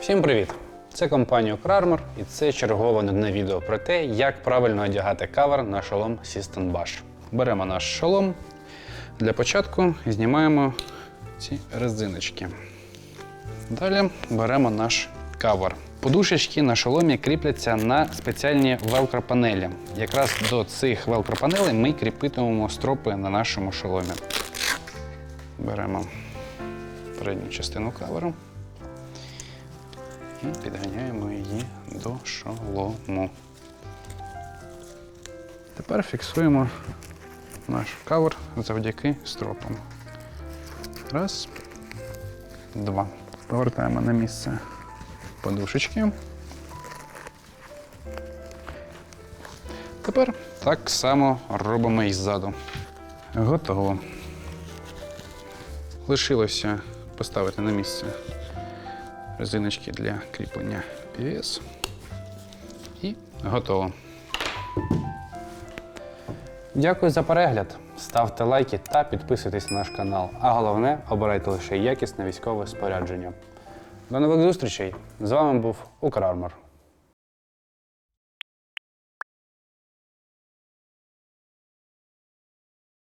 Всім привіт! Це компанія Укрармор і це чергове нудне відео про те, як правильно одягати кавер на шолом System Bash. Беремо наш шолом. Для початку знімаємо ці резиночки. Далі беремо наш кавер. Подушечки на шоломі кріпляться на спеціальні велкро-панелі. Якраз до цих велкро-панелей ми кріпитимемо стропи на нашому шоломі. Беремо передню частину каверу і підганяємо її до шолому. Тепер фіксуємо наш кавер завдяки стропам. Раз, два. Повертаємо на місце подушечки. Тепер так само робимо і ззаду. Готово. Лишилося поставити на місце резиночки для кріплення PVS. І готово. Дякую за перегляд. Ставте лайки та підписуйтесь на наш канал. А головне, обирайте лише якісне військове спорядження. До нових зустрічей! З вами був Укрармор.